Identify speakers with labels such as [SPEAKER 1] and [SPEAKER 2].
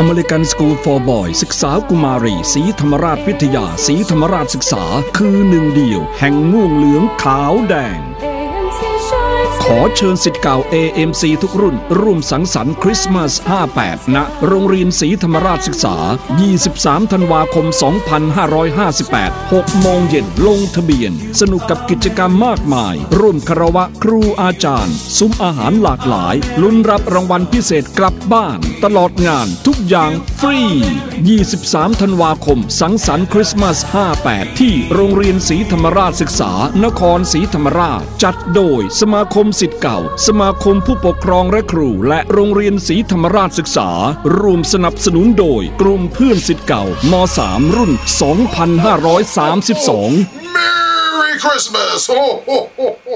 [SPEAKER 1] อเมริกันสกูลฟอร์บอยศึกษากุมารีสีธรรมราชวิทยาสีธรรมราชศึกษาคือหนึ่งเดียว แห่งม่วงเหลืองขาวแดง ขอเชิญสิทธิ์เก่า AMC ทุกรุ่น ร่วมสังสรรค์คริสต์มาส 58 ณ โรงเรียนศรีธรรมราชศึกษา 23 ธันวาคม 2558 6 โมงเย็นลงทะเบียน สนุกกับกิจกรรมมากมาย ร่วมคารวะครูอาจารย์ ซุ้มอาหารหลากหลาย ลุ้นรับรางวัลพิเศษกลับบ้าน ตลอดงานทุกอย่างฟรี 23 ธันวาคม สังสรรค์คริสต์มาส 58 ที่โรงเรียนศรีธรรมราชศึกษานครศรีธรรมราช จัดโดยสมาคมสิทธิ์เก่า สมาคมผู้ปกครองและครู และโรงเรียนศรีธรรมราชศึกษา ร่วมสนับสนุนโดย กลุ่มเพื่อนสิทธิ์เก่าม3รุ่น 2532
[SPEAKER 2] Merry Christmas! Ho, ho, ho, ho.